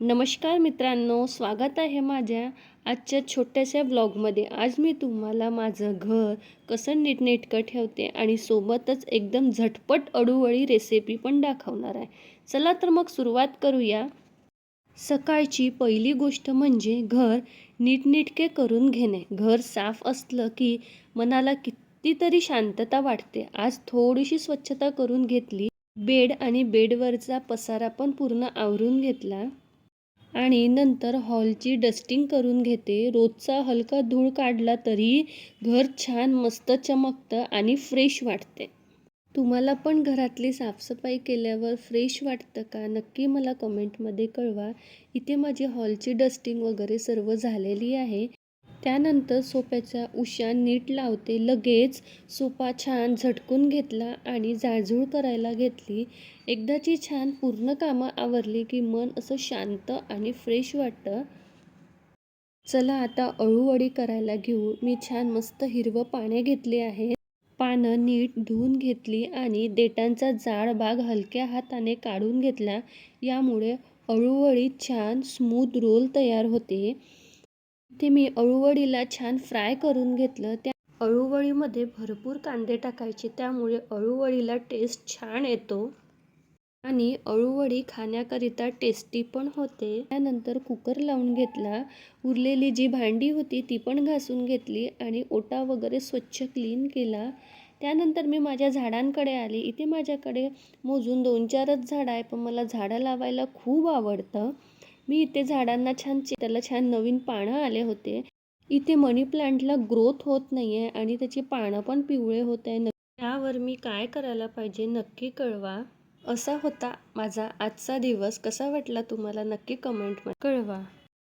नमस्कार मित्रांनो स्वागत आहे माझ्या आजच्या छोट्याशा ब्लॉगमध्ये आज मी तुम्हाला माझं घर कसं नीटनेटकं ठेवते आणि सोबतच एकदम झटपट अडूवळी रेसिपी पण दाखवणार आहे. चला तर मग सुरुवात करूया. सकाळची पहिली गोष्ट म्हणजे घर नीटनेटके करून घेणे. घर साफ असलं की मनाला कितीतरी शांतता वाटते. आज थोडीशी स्वच्छता करून घेतली. बेड आणि बेडवरचा पसारा पण पूर्ण आवरून घेतला. आणि नंतर हॉलची डस्टिंग करून घेते. रोजचा हलका धूळ काढला तरी घर छान मस्त चमकतं आणि फ्रेश वाटते. तुम्हाला पण घरातली साफसफाई केल्यावर फ्रेश वाटतं का? नक्की मला कमेंटमध्ये कळवा. इथे माझी हॉलची डस्टिंग वगैरे सर्व झालेली आहे. त्यानंतर सोफ्याच्या उशा नीट लावते लगेच सोपा छान झटकून घेतला आणि जाळजूळ करायला घेतली. एकदाची छान पूर्ण कामं आवरली की मन असं शांत आणि फ्रेश वाटतं. चला आता अळूवडी करायला घेऊ. मी छान मस्त हिरवं पाने घेतली आहे. पानं नीट धुवून घेतली आणि देटांचा जाड भाग हलक्या हाताने काढून घेतला. यामुळे अळूवळी छान स्मूथ रोल तयार होते. ते मी अळूवडीला छान फ्राय करून घेतलं. त्या अळूवडीमध्ये भरपूर कांदे टाकायचे त्यामुळे अळूवडीला टेस्ट छान येतो. आणि अळूवडी खाण्याकरिता टेस्टी पण होते. त्यानंतर कुकर लावून घेतला. उरलेली जी भांडी होती ती पण घासून घेतली आणि ओटा वगैरे स्वच्छ क्लीन केला. त्यानंतर मी माझ्या झाडांकडे आली. इथे माझ्याकडे मोजून दोन चारच झाडं आहे पण मला झाडं लावायला खूप आवडतं. मी इथे झाडांना छान त्याला छान नवीन पानं आले होते. इथे मनी प्लांटला ग्रोथ होत नाही आहे आणि त्याची पानं पण पिवळे होत आहे त्यावर मी काय करायला पाहिजे नक्की कळवा. असा होता माझा आजचा दिवस. कसा वाटला तुम्हाला नक्की कमेंटमध्ये कळवा.